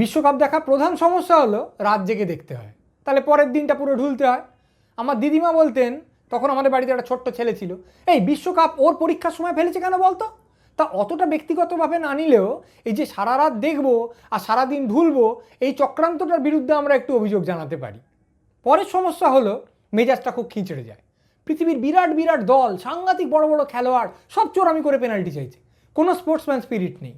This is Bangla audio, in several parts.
বিশ্বকাপ দেখা প্রধান সমস্যা হলো রাত জেগে দেখতে হয়। তাহলে পরের দিনটা পুরো ঢুলতে হয়। আমার দিদিমা বলতেন, তখন আমাদের বাড়িতে একটা ছোট্ট ছেলে ছিল, এই বিশ্বকাপ ওর পরীক্ষার সময় ফেলেছে কেন বলতো? তা অতটা ব্যক্তিগতভাবে না নিলেও এই যে সারা রাত দেখব আর সারাদিন ঢুলবো, এই চক্রান্তটার বিরুদ্ধে আমরা একটু অভিযোগ জানাতে পারি। পরের সমস্যা হলো মেজাজটা খুব খিঁচড়ে যায়। পৃথিবীর বিরাট বিরাট দল, সাংঘাতিক বড় বড় খেলোয়াড়, সব চোরামি করে পেনাল্টি চাইছে। কোনো স্পোর্টসম্যান স্পিরিট নেই।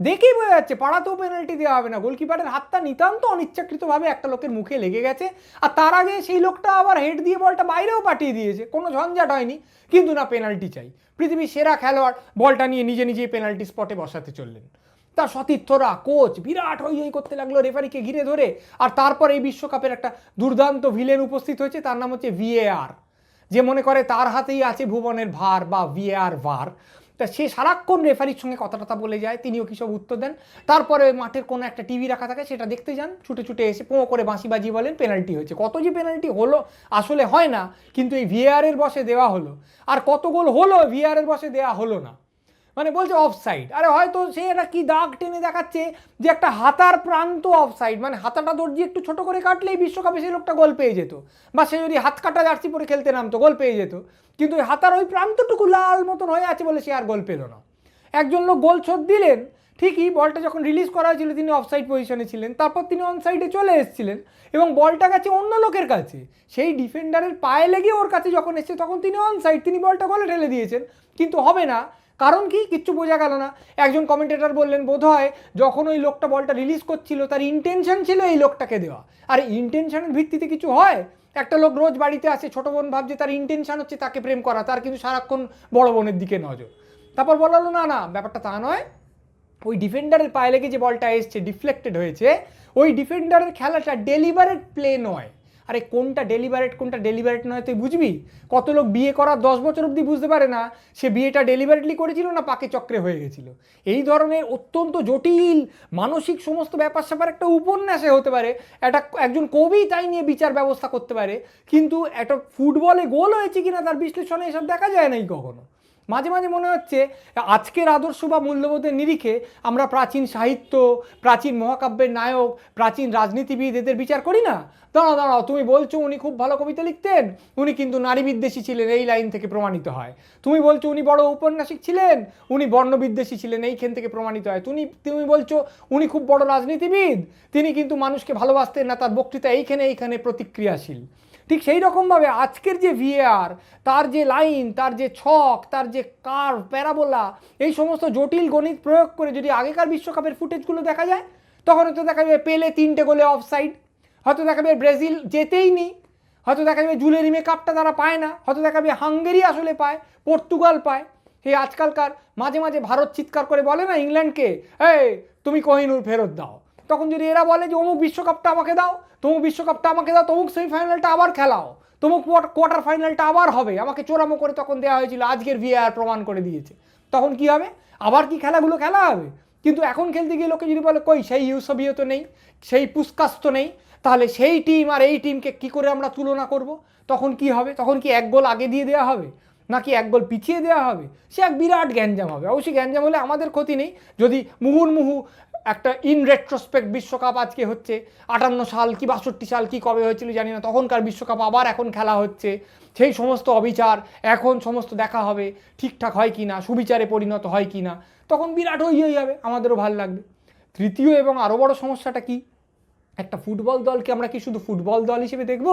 দেখেই বোঝা যাচ্ছে, পাড়াতেও পেনাল্টি দেওয়া হবে না। গোলকিপারের হাতটা নিতান্ত অনিচ্ছাকৃতভাবে একটা লোকের মুখে লেগে গেছে। আর তার আগে সেই লোকটা আবার হেড দিয়ে বলটা বাইরেও পাঠিয়ে দিয়েছে। কোনো ঝঞ্ঝাট হয়নি, কিন্তু না পেনাল্টি চাই। পৃথিবীর সেরা খেলোয়াড় বলটা নিয়ে নিজে নিজেই পেনাল্টি স্পটে বসাতে চললেন। তার সতীর্থরা কোচ বিরাট হই হই করতে লাগল রেফারিকে ঘিরে ধরে। আর তারপর এই বিশ্বকাপের একটা দুর্দান্ত ভিলেন উপস্থিত হয়েছে, তার নাম হচ্ছে ভিএআর যে মনে করে তার হাতেই আছে ভুবনের ভার বা ভিএআর ভার তা সে সারাক্ষণ রেফারির সঙ্গে কথা টথা বলে যায়, তিনিও কি সব উত্তর দেন। তারপরে মাঠের কোনো একটা টিভি রাখা থাকে, সেটা দেখতে যান, ছুটে ছুটে এসে পোঁ করে বাঁশি বাজি বলেন, পেনাল্টি হয়েছে। কত যে পেনাল্টি হলো, আসলে হয় না, কিন্তু এই ভিআরের বসে দেওয়া হলো। আর কত গোল হলো ভিআরের বসে দেওয়া হলো না। মানে বলছে অফ সাইড আরে হয়তো সে একটা কি দাগ টেনে দেখাচ্ছে যে একটা হাতার প্রান্ত অফ সাইড মানে হাতাটা দর্জি একটু ছোট করে কাটলেই বিশ্বকাপে সেই লোকটা গোল পেয়ে যেত। বা সে যদি হাত কাটা জার্সি পরে খেলতে নামতো, গোল পেয়ে যেত। কিন্তু ওই হাতার ওই প্রান্তটুকু লাল মতন হয়ে আছে বলে সে আর গোল পেল না। একজন লোক গোল শোধ দিলেন, ঠিকই বলটা যখন রিলিজ করা হয়েছিল তিনি অফসাইড পজিশনে ছিলেন, তারপর তিনি অন সাইডে চলে এসেছিলেন এবং বলটা গেছে অন্য লোকের কাছে। সেই ডিফেন্ডারের পায়ে লেগে ওর কাছে যখন এসেছে, তখন তিনি অন সাইড তিনি বলটা গলে ঠেলে দিয়েছেন। কিন্তু হবে না কারণ কি? কিচ্ছু বোঝা গেল না। একজন কমেন্টেটর বললেন বোধ হয় যখন ওই লোকটা বলটা রিলিজ করছিল, তার ইন্টেনশন ছিল এই লোকটাকে দেওয়া। আর ইন্টেনশনের ভিত্তিতে কিছু হয়? একটা লোক রোজ বাড়িতে আসে, ছোটো বোন ভাবছে তার ইন্টেনশন হচ্ছে তাকে প্রেম করা, তার কিন্তু সারাক্ষণ বড় বোনের দিকে নজর। তারপর বলা হলো না না, ব্যাপারটা তা নয়। ওই ডিফেন্ডারের পায়ে লেগে যে বলটা এসছে ডিফ্লেক্টেড হয়েছে, ওই ডিফেন্ডারের খেলাটা ডেলিভারেট প্লে নয়। আরে কোনটা ডেলিভারেট কোনটা ডেলিভারেট নয় তুই বুঝবি? কত লোক বিয়ে করার দশ বছর অবধি বুঝতে পারে না সে বিয়েটা ডেলিভারেটলি করেছিল না পাকে চক্রে হয়ে গেছিল? এই ধরনের অত্যন্ত জটিল, মানসিক সমস্ত ব্যাপার স্যাপার একটা উপন্যাসে হতে পারে। একটা একজন কবি তাই নিয়ে বিচার ব্যবস্থা করতে পারে। কিন্তু একটা ফুটবলে গোল হয়েছে কিনা তার বিশ্লেষণে এসব দেখা যায় নাই কখনো। মাঝে মাঝে মনে হচ্ছে, আজকের আদর্শ বা মূল্যবোধের নিরিখে আমরা প্রাচীন সাহিত্য, প্রাচীন মহাকাব্যের নায়ক, প্রাচীন রাজনীতিবিদ এদের বিচার করি না? দাঁড়াও দাঁড়াও, তুমি বলছো উনি খুব ভালো কবিতা লিখতেন, উনি কিন্তু নারী বিদ্বেষী ছিলেন, এই লাইন থেকে প্রমাণিত হয়। তুমি বলছো উনি বড় ঔপন্যাসিক ছিলেন, উনি বর্ণবিদ্বেষী ছিলেন, এইখান থেকে প্রমাণিত হয়। তুমি তুমি বলছো উনি খুব বড় রাজনীতিবিদ, তিনি কিন্তু মানুষকে ভালোবাসতেন না, তার বক্তৃতা এইখানে এইখানে প্রতিক্রিয়াশীল। ঠিক সেই রকমভাবে আজকের যে ভিএআর তার যে লাইন, তার যে ছক, তার যে কার প্যারাবোলা এই সমস্ত জটিল গণিত প্রয়োগ করে যদি আগেকার বিশ্বকাপের ফুটেজগুলো দেখা যায়, তখন হয়তো দেখা যাবে পেলে তিনটে গোলে অফ সাইড হয়তো দেখা যাবে ব্রাজিল যেতেই নি হয়তো দেখা যাবে জুলেরিমে কাপটা তারা পায় না, হয়তো দেখা যাবে হাঙ্গেরি আসলে পায় পর্তুগাল পায়। এই আজকালকার মাঝে মাঝে ভারত চিৎকার করে বলে না ইংল্যান্ডকে এই, তুমি কোহিনুর ফেরত দাও। তখন যদি এরা বলে যে, অমুক বিশ্বকাপটা আমাকে দাও, তমুক বিশ্বকাপটা আমাকে দাও, তমুক সেমিফাইনালটা আবার খেলাও, তমুক কোয়ার্টার ফাইনালটা আবার হবে। আমাকে চোরামো করে তখন দেওয়া হয়েছিল, আজকের ভিআর প্রমাণ করে দিয়েছে। তখন কি হবে? আবার কি খেলাগুলো খেলা হবে? কিন্তু এখন খেলতে গিয়ে লোকে যদি বলে, কই, সেই ইউসবিও তো নেই, সেই পুস্কাস তো নেই, তাহলে সেই টিম আর এই টিমকে কি করে আমরা তুলনা করব? তখন কি হবে? তখন কি এক গোল আগে দিয়ে দেওয়া হবে? নাকি এক গোল পিছিয়ে দেওয়া হবে? সে এক বিরাট গ্যাঞ্জাম হবে। অবশ্যই গ্যাঞ্জাম হলে আমাদের ক্ষতি নেই। যদি মুহুর্মুহু একটা ইন রেট্রোস্পেক্ট বিশ্বকাপ আজকে হচ্ছে, আটান্ন সাল কি বাষট্টি সাল কি কবে হয়েছিল জানি না, তখনকার বিশ্বকাপ আবার এখন খেলা হচ্ছে, সেই সমস্ত অবিচার এখন সমস্ত দেখা হবে, ঠিকঠাক হয় কি না, সুবিচারে পরিণত হয় কি না, তখন বিরাট হয়ে হয়ে যাবে, আমাদেরও ভালো লাগবে। তৃতীয় এবং আরও বড় সমস্যাটা কি? একটা ফুটবল দলকে আমরা কি শুধু ফুটবল দল হিসেবে দেখব,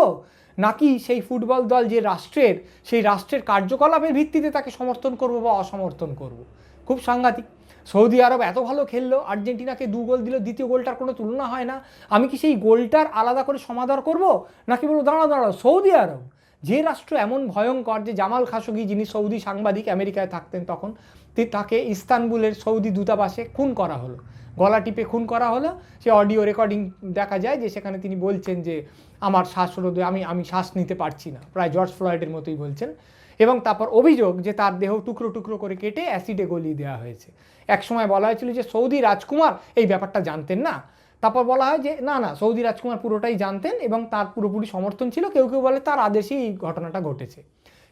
নাকি সেই ফুটবল দল যে রাষ্ট্রের, সেই রাষ্ট্রের কার্যকলাপের ভিত্তিতে তাকে সমর্থন করব বা অসমর্থন করব? খুব সাংঘাতিক। সৌদি আরব এত ভালো খেললো, আর্জেন্টিনাকে দু গোল দিল, দ্বিতীয় গোলটার কোনো তুলনা হয় না। আমি কি সেই গোলটার আলাদা করে সমাদর করব? নাকি বলব, দাঁড়াও দাঁড়াও, সৌদি আরব, যে রাষ্ট্র এমন ভয়ঙ্কর যে জামাল খাশোগি যিনি সৌদি সাংবাদিক আমেরিকায় থাকতেন তখন তাকে ইস্তানবুলের সৌদি দূতাবাসে খুন করা হলো। গলা টিপে খুন করা হলো। সে অডিও রেকর্ডিং দেখা যায় যে সেখানে তিনি বলছেন যে, আমার শ্বাসরোধে আমি আমি শ্বাস নিতে পারছি না। প্রায় জর্জ ফ্লয়েডের মতোই বলছেন। এবং তারপর অভিযোগ যে তার দেহ টুকরো টুকরো করে কেটে অ্যাসিডে গলিয়ে দেওয়া হয়েছে। এক সময় বলা হয়েছিল যে সৌদি রাজকুমার এই ব্যাপারটা জানতেন না। তারপর বলা হয় যে না না, সৌদি রাজকুমার পুরোটাই জানতেন এবং তার পুরোপুরি সমর্থন ছিল। কেউ কেউ বলে তার আদেশেই এই ঘটনাটা ঘটেছে।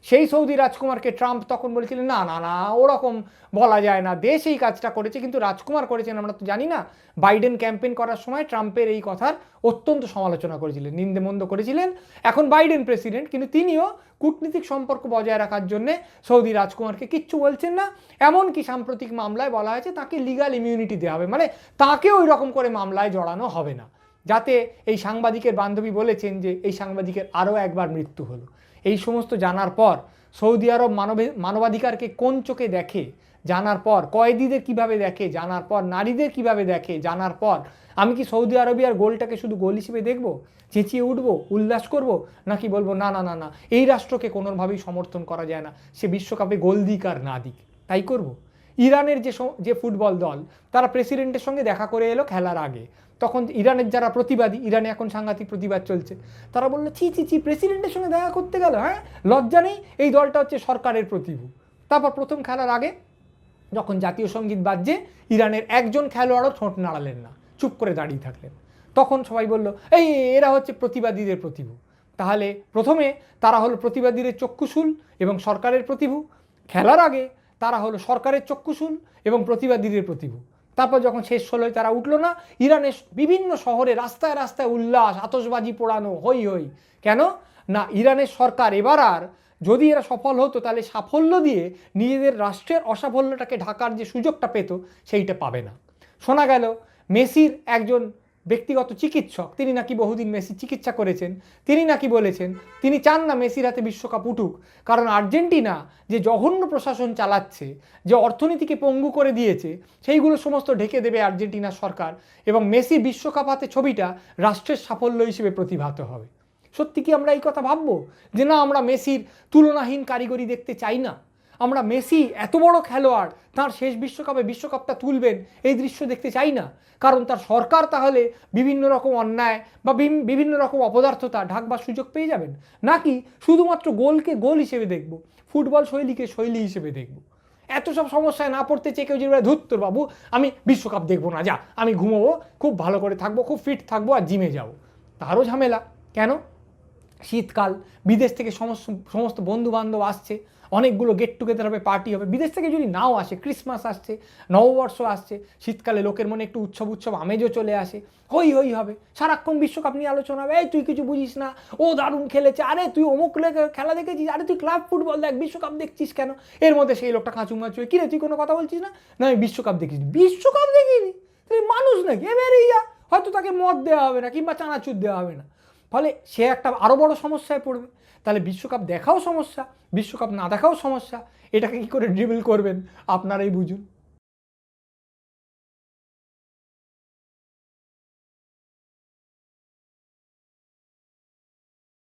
সেই সৌদি রাজকুমারকে ট্রাম্প তখন বলেছিলেন, না না না, ওরকম বলা যায় না। দেশ এই কাজটা করেছে, কিন্তু রাজকুমার করেছেন, আমরা তো জানি না। বাইডেন ক্যাম্পেইন করার সময় ট্রাম্পের এই কথার অত্যন্ত সমালোচনা করেছিলেন, নিন্দেমন্দ করেছিলেন। এখন বাইডেন প্রেসিডেন্ট, কিন্তু তিনিও কূটনীতিক সম্পর্ক বজায় রাখার জন্যে সৌদি রাজকুমারকে কিচ্ছু বলছেন না। এমনকি সাম্প্রতিক মামলায় বলা হয়েছে, তাকে লিগাল ইমিউনিটি দেওয়া হবে। মানে তাকে ওই রকম করে মামলায় জড়ানো হবে না। যাতে এই সাংবাদিকের বান্ধবী বলেছেন যে, এই সাংবাদিকের আরও একবার মৃত্যু হলো। এই সমস্ত জানার পর সৌদি আরব মানব, মানবাধিকারকে কোন চোখে দেখে? জানার পর কয়েদিদের কীভাবে দেখে? জানার পর নারীদের কীভাবে দেখে? জানার পর আমি কি সৌদি আরবিয়ার গোলটাকে শুধু গোল হিসেবে দেখব? চেঁচিয়ে উঠব? উল্লাস করব? নাকি বলব, না না না না, এই রাষ্ট্রকে কোনোভাবেই সমর্থন করা যায় না। সে বিশ্বকাপে গোল দিক আর না দিক। তাই করব? ইরানের যে যে ফুটবল দল, তারা প্রেসিডেন্টের সঙ্গে দেখা করে এলো খেলার আগে। তখন ইরানের যারা প্রতিবাদী, ইরানে এখন সাংঘাতিক প্রতিবাদ চলছে। তারা বলল, ছি ছি ছি, প্রেসিডেন্টের সঙ্গে দেখা করতে গেল হ্যাঁ? লজ্জা নেই, এই দলটা হচ্ছে সরকারের প্রতিভু। তারপর প্রথম খেলার আগে যখন জাতীয় সংগীত বাজছে, ইরানের একজন খেলোয়াড়ও ঠোঁট নাড়ালেন না, চুপ করে দাঁড়িয়ে থাকলেন। তখন সবাই বলল, এই, এরা হচ্ছে প্রতিবাদীদের প্রতিভু। তাহলে প্রথমে তারা হলো প্রতিবাদীদের চক্ষুশুল এবং সরকারের প্রতিভু। খেলার আগে তারা হলো সরকারের চক্ষুশুল এবং প্রতিবাদীদের প্রতিভু। তারপর যখন শেষ হলো তারা উঠল না, ইরানের বিভিন্ন শহরে রাস্তায় রাস্তায় উল্লাস, আতশবাজি পোড়ানো, হই হই। কেন? না, ইরানের সরকার এবার আর যদি এরা সফল হতো, তাহলে সাফল্য দিয়ে নিজেদের রাষ্ট্রের অসাফল্যটাকে ঢাকার যে সুযোগটা পেত, সেইটা পাবে না। শোনা গেল, মেসির একজন ব্যক্তিগত চিকিৎসক, তিনি নাকি বহুদিন মেসি চিকিৎসা করেছেন, তিনি নাকি বলেছেন, তিনি চান না মেসির হাতে বিশ্বকাপ উঠুক, কারণ আর্জেন্টিনা যে জঘন্য প্রশাসন চালাচ্ছে, যে অর্থনীতিকে পঙ্গু করে দিয়েছে, সেইগুলো সমস্ত ঢেকে দেবে আর্জেন্টিনা সরকার এবং মেসি বিশ্বকাপ হাতে ছবিটা রাষ্ট্রের সাফল্য হিসেবে প্রতিভাত হবে। সত্যি কি আমরা এই কথা ভাববো? যে না, আমরা মেসির তুলনাহীন কারিগরি দেখতে চাই না? আমরা মেসি এত বড় খেলোয়াড়, তার শেষ বিশ্বকাপে বিশ্বকাপটা তুলবেন, এই দৃশ্য দেখতে চাই না। কারণ তার সরকার তাহলে বিভিন্ন রকম অন্যায় বা বিভি- বিভিন্ন রকম অপদার্থতা ঢাকবার সুযোগ পেয়ে যাবেন? নাকি শুধুমাত্র গোলকে গোল হিসেবে দেখব, ফুটবল শৈলীকে শৈলী হিসেবে দেখব? এত সব সমস্যায় না পড়তে চেয়ে কেউ যে ধুত্তর বাবু, আমি বিশ্বকাপ দেখব না, যা, আমি ঘুমোবো, খুব ভালো করে থাকব, খুব ফিট থাকব আর জিমে যাব। তারও ঝামেলা। কেন? শীতকাল বিদেশ থেকে সমস্ত সমস্ত বন্ধু বান্ধব আসছে অনেকগুলো গেট টুগেদার হবে পার্টি হবে। বিদেশ থেকে যদি নাও আসে ক্রিসমাস আসছে নববর্ষ আসছে শীতকালে লোকের মনে একটু উৎসব উৎসব আমেজও চলে আসে। হই হই হবে। সারাক্ষণ বিশ্বকাপ নিয়ে আলোচনা হবে। এই তুই কিছু বুঝিস না ও দারুণ খেলেছে। আরে তুই অমুক খেলা দেখেছিস? আরে তুই ক্লাব ফুটবল দেখ বিশ্বকাপ দেখছিস কেন? এর মধ্যে সেই লোকটা খাঁচু হয়ে, কিরে তুই কোনো কথা বলছিস না? না আমি বিশ্বকাপ দেখিস বিশ্বকাপ দেখিনি? তুই মানুষ নাকি? এ বেরিয়ে যা। হয়তো তাকে মদ দেওয়া হবে না কিংবা চানাচুর দেওয়া হবে না। ফলে সে একটা আরও বড় সমস্যায় পড়বে। তাহলে বিশ্বকাপ দেখাও সমস্যা, বিশ্বকাপ না দেখাও সমস্যা। এটাকে কী করে ড্রিবল করবেন? আপনারাই বুঝুন।